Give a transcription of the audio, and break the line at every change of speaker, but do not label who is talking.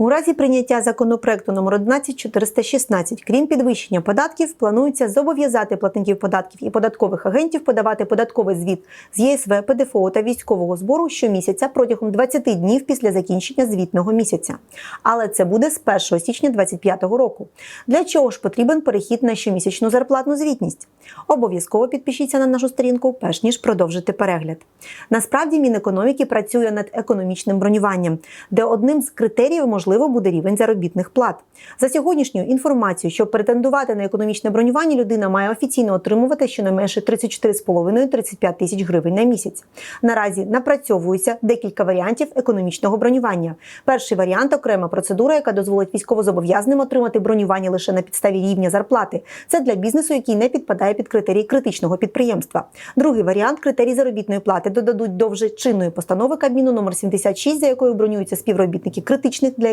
У разі прийняття законопроекту номер 11416, крім підвищення податків, планується зобов'язати платників податків і податкових агентів подавати податковий звіт з ЄСВ, ПДФО та військового збору щомісяця протягом 20 днів після закінчення звітного місяця. Але це буде з 1 січня 2025 року. Для чого ж потрібен перехід на щомісячну зарплатну звітність? Обов'язково підпишіться на нашу сторінку, перш ніж продовжити перегляд. Насправді Мінекономіки працює над економічним бронюванням, де одним з критеріїв можливо буде рівень заробітних плат. За сьогоднішньою інформацією, щоб претендувати на економічне бронювання, людина має офіційно отримувати щонайменше 34,5-35 тисяч гривень на місяць. Наразі напрацьовується декілька варіантів економічного бронювання. Перший варіант окрема процедура, яка дозволить військовозобов'язаним отримати бронювання лише на підставі рівня зарплати. Це для бізнесу, який не підпадає під критерії критичного підприємства. Другий варіант критерій заробітної плати додадуть до вже чинної постанови Кабміну номер 76, за якою бронюються співробітники критичних для